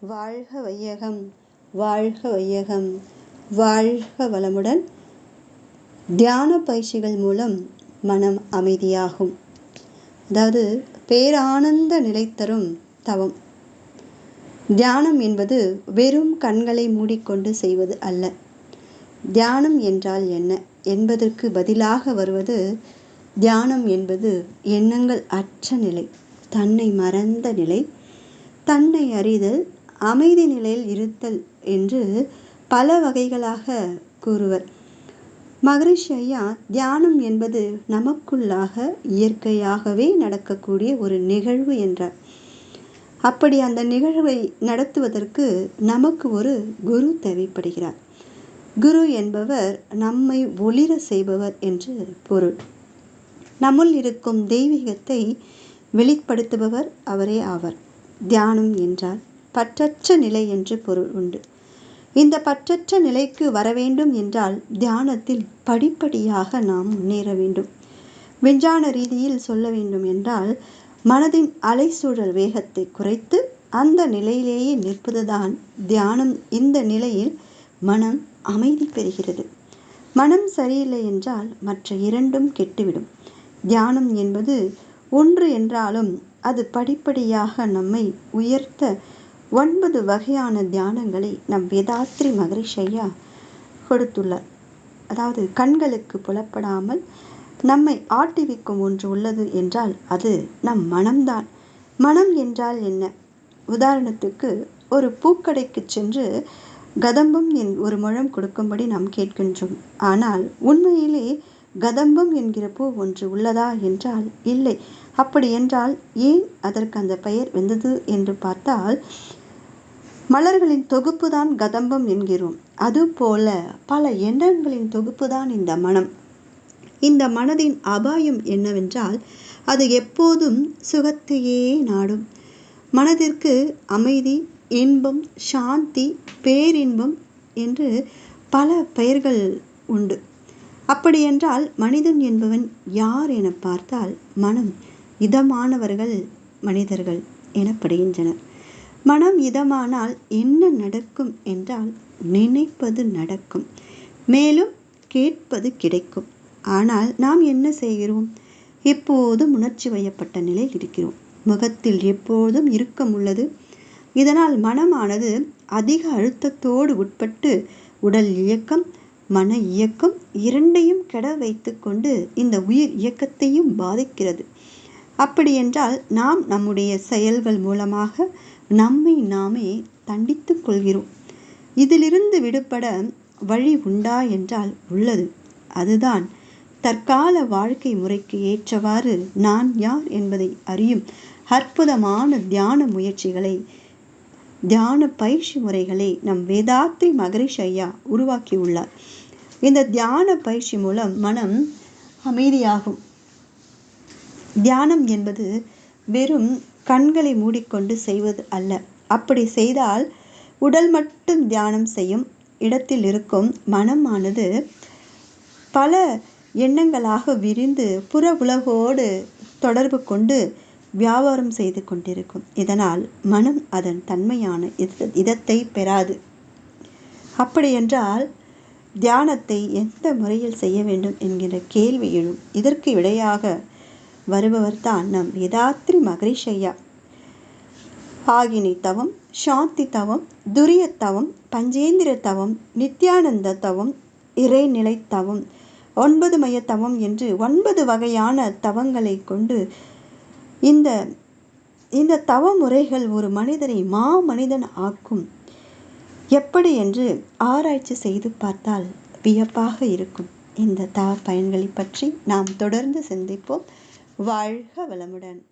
வாழ்க வையகம் வாழ்க வையகம். வாழ்க வளமுடன். தியான பயிற்சிகள் மூலம் மனம் அமைதியாகும். அதாவது பேரானந்த நிலை தரும் தவம். தியானம் என்பது வெறும் கண்களை மூடிக்கொண்டு செய்வது அல்ல. தியானம் என்றால் என்ன? என்பதற்கு பதிலாக வருவது தியானம் என்பது எண்ணங்கள் அற்ற நிலை தன்னை மறந்த நிலை தன்னை அறிதல் அமைதி நிலையில் இருத்தல் என்று பல வகைகளாக கூறுவர். மகரிஷி ஐயா தியானம் என்பது நமக்குள்ளாக இயற்கையாகவே நடக்கக்கூடிய ஒரு நிகழ்வு என்றார். அப்படி அந்த நிகழ்வை நடத்துவதற்கு நமக்கு ஒரு குரு தேவைப்படுகிறார். குரு என்பவர் நம்மை ஒளிர செய்பவர் என்று பொருள். நம்முள் இருக்கும் தெய்வீகத்தை வெளிப்படுத்துபவர் அவரே ஆவர். தியானம் என்றால் பற்றற்ற நிலை என்று பொருள் உண்டு. இந்த பற்றற்ற நிலைக்கு வர வேண்டும் என்றால் தியானத்தில் படிப்படியாக நாம் முன்னேற வேண்டும். விஞ்ஞான ரீதியில் சொல்ல வேண்டும் என்றால் மனதின் அலைசூழல் வேகத்தை குறைத்து அந்த நிலையிலேயே நிற்பதுதான் தியானம். இந்த நிலையில் மனம் அமைதி பெறுகிறது. மனம் சரியில்லை என்றால் மற்ற இரண்டும் கெட்டுவிடும். தியானம் என்பது ஒன்று என்றாலும் அது படிப்படியாக நம்மை உயர்த்த ஒன்பது வகையான தியானங்களை நம் வேதாத்ரி மகரிஷையா கொடுத்துள்ளார். அதாவது கண்களுக்கு புலப்படாமல் நம்மை ஆட்டிவிக்கும் ஒன்று உள்ளது என்றால் அது நம் மனம்தான். மனம் என்றால் என்ன? உதாரணத்துக்கு ஒரு பூக்கடைக்கு சென்று கதம்பம் என் ஒரு முழம் கொடுக்கும்படி நாம் கேட்கின்றோம். ஆனால் உண்மையிலே கதம்பம் என்கிற பூ ஒன்று உள்ளதா என்றால் இல்லை. அப்படி என்றால் ஏன் அதற்கு அந்த பெயர் வந்தது என்று பார்த்தால் மலர்களின் தொகுப்பு தான் கதம்பம் என்கிறோம். அதுபோல பல எண்ணங்களின் தொகுப்பு தான் இந்த மனம். இந்த மனதின் அபாயம் என்னவென்றால் அது எப்போதும் சுகத்தையே நாடும். மனதிற்கு அமைதி இன்பம் சாந்தி பேரின்பம் என்று பல பெயர்கள் உண்டு. அப்படியென்றால் மனிதன் என்பவன் யார் என பார்த்தால் மனம் இதமானவர்கள் மனிதர்கள் எனப்படுகின்றனர். மனம் இதமானால் என்ன நடக்கும் என்றால் நினைப்பது நடக்கும். மேலும் கேட்பது கிடைக்கும். ஆனால் நாம் என்ன செய்கிறோம்? எப்போதும் உணர்ச்சி வயப்பட்ட நிலையில் இருக்கிறோம். முகத்தில் எப்போதும் இறுக்கம் உள்ளது. இதனால் மனமானது அதிக அழுத்தத்தோடு உட்பட்டு உடல் இயக்கம் மன இயக்கம் இரண்டையும் கெட வைத்து கொண்டு இந்த உயிர் இயக்கத்தையும் பாதிக்கிறது. அப்படியென்றால் நாம் நம்முடைய செயல்கள் மூலமாக நம்மை நாமே தண்டித்துக் கொள்கிறோம். இதிலிருந்து விடுபட வழி உண்டா என்றால் உள்ளது. அதுதான் தற்கால வாழ்க்கை முறைக்கு ஏற்றவாறு நான் யார் என்பதை அறியும் அற்புதமான தியான முயற்சிகளை தியான பயிற்சி முறைகளை நம் வேதாத்ரி மகரிஷ் ஐயா உருவாக்கியுள்ளார். இந்த தியான பயிற்சி மூலம் மனம் அமைதியாகும். தியானம் என்பது வெறும் கண்களை மூடிக்கொண்டு செய்வது அல்ல. அப்படி செய்தால் உடல் மட்டும் தியானம் செய்யும் இடத்தில் இருக்கும் மனமானது பல எண்ணங்களாக விரிந்து புற உலகோடு தொடர்பு கொண்டு வியாபாரம் செய்து கொண்டிருக்கும். இதனால் மனம் அதன் தன்மையான இதத்தை பெறாது. அப்படியென்றால் தியானத்தை எந்த முறையில் செய்ய வேண்டும் என்கிற கேள்வி எழும். இதற்கு விடையாக வருபவர் தான் நம் வேதாத்ரி மகரிஷையா. ஆகினி தவம் சாந்தி தவம் துரிய தவம் பஞ்சேந்திர தவம் நித்யானந்த தவம் இறைநிலை தவம் ஒன்பது மைய தவம் என்று ஒன்பது வகையான தவங்களை கொண்டு இந்த இந்த தவ முறைகள் ஒரு மனிதனை மா மனிதன் ஆக்கும். எப்படி என்று ஆராய்ச்சி செய்து பார்த்தால் வியப்பாக இருக்கும். இந்த தவ பயன்களை பற்றி நாம் தொடர்ந்து சிந்திப்போம். வாழ்க வளமுடன்.